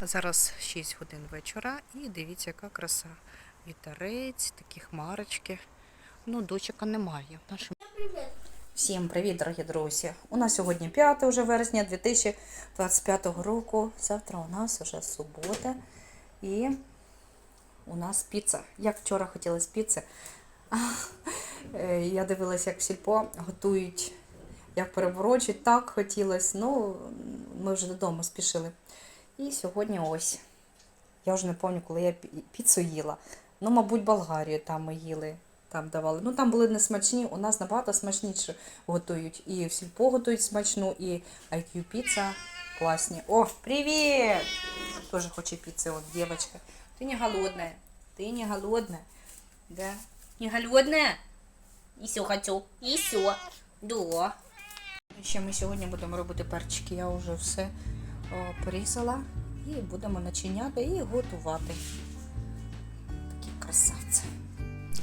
Зараз 6 годин вечора і дивіться, яка краса. Вітерець, такі хмарочки. Ну, дочека немає. Всім привіт, дорогі друзі! У нас сьогодні 5 вже вересня 2025 року. Завтра у нас вже субота. І у нас піца. Як вчора хотілося піци. Я дивилася, як в сільпо готують, як переворочують. Так хотілося. Ну, ми вже додому спішили. І сьогодні ось. Я вже не пам'ятаю, коли я піцу їла. Ну, мабуть, Болгарію там ми їли, там давали. Ну, там були не смачні, у нас набагато смачніше готують. І в сільпо готують смачну, і IQ піца класні. О, привіт! Тоже хоче піци, от девочка. Ти не голодная. Ти не голодная. Да? Не голодная? Еще хочу. Еще. Да. Ще ми сьогодні будемо робити перчики. Я вже все порізала і будемо начиняти і готувати. Такі красавці.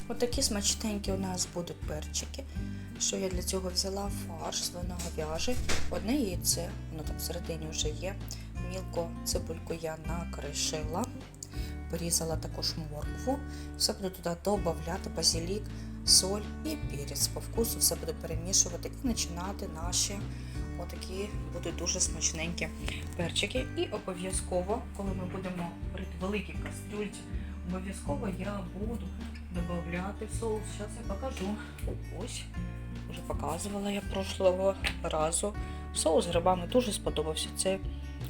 Отакі смачненькі у нас будуть перчики. Що я для цього взяла фарш свиноговяжий, одне яйце, воно там всередині вже є. Мілко цибульку я накришила, порізала також моркву. Все буду туди додати базилік, соль і перець. По вкусу все буду перемішувати і починати наші отакі будуть дуже смачненькі перчики. І обов'язково, коли ми будемо варити великі кастрюльці, обов'язково я буду додати в соус. Зараз я покажу. Ось, вже показувала я прошлого разу. Соус з грибами дуже сподобався. Це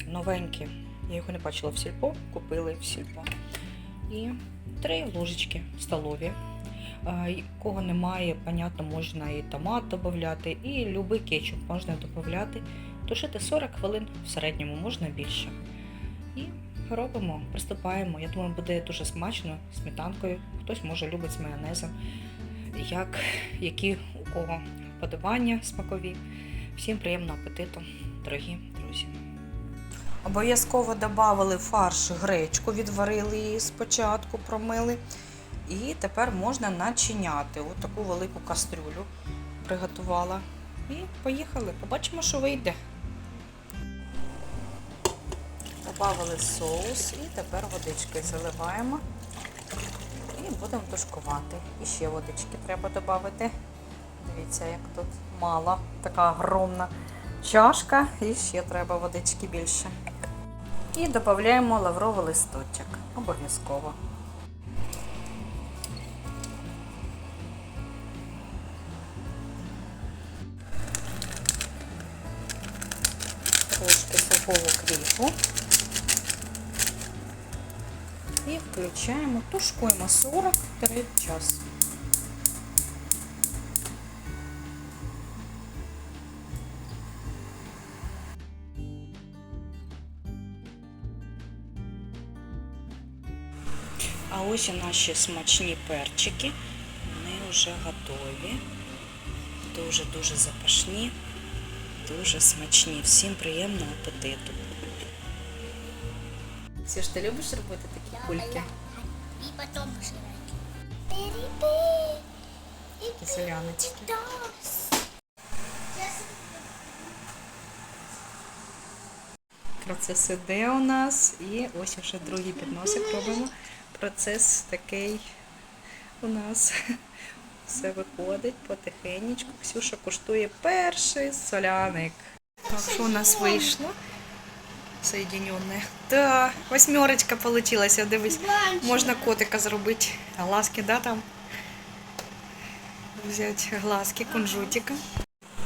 новенький. Я його не бачила в сільпо, купили в сільпо. І три ложечки столові. Кого немає, понятно, можна і томат додати, і любий кетчуп можна додати. Тушити 40 хвилин в середньому, можна більше. І робимо, приступаємо. Я думаю, буде дуже смачно сметанкою. Хтось може любить з майонезом. Як, які у кого подобання смакові. Всім приємного апетиту, дорогі друзі. Обов'язково додали фарш гречку, відварили її спочатку, промили. І тепер можна начиняти. Ось таку велику кастрюлю приготувала. І поїхали. Побачимо, що вийде. Добавили соус і тепер водички заливаємо. І будемо тушкувати. І ще водички треба додати. Дивіться, як тут мало. Така огромна чашка. І ще треба водички більше. І додаємо лавровий листочок. Обов'язково. Сухого кріпу. І включаємо, тушкуємо 43 час. А ось наші смачні перчики. Вони вже готові. Дуже-дуже запашні. Дуже смачні. Всім приємного апетиту. Сіж, ти любиш робити такі кульки? Потом жрать. Такі соляночки. Процес іде у нас. І ось вже другий підносик робимо. Процес такий у нас. Все виходить потихенечку. Ксюша куштує перший соляник. Так, що у нас вийшло? Соєдиненне. Да, восьмерочка получилася. Дивись, можна котика зробити. Глазки, да, там? Взяти глазки, кунжутика.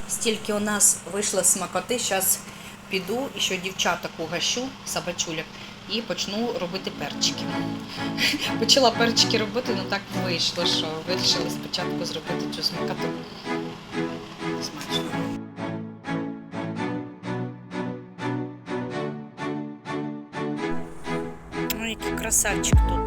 Стільки у нас вийшло смакоти. Зараз піду і ще дівчаток угощу, собачуляк, і почну робити перчики. Почала перчики робити, але так вийшло, що вирішили спочатку зробити цю. Смачно. Ну, який красавчик тут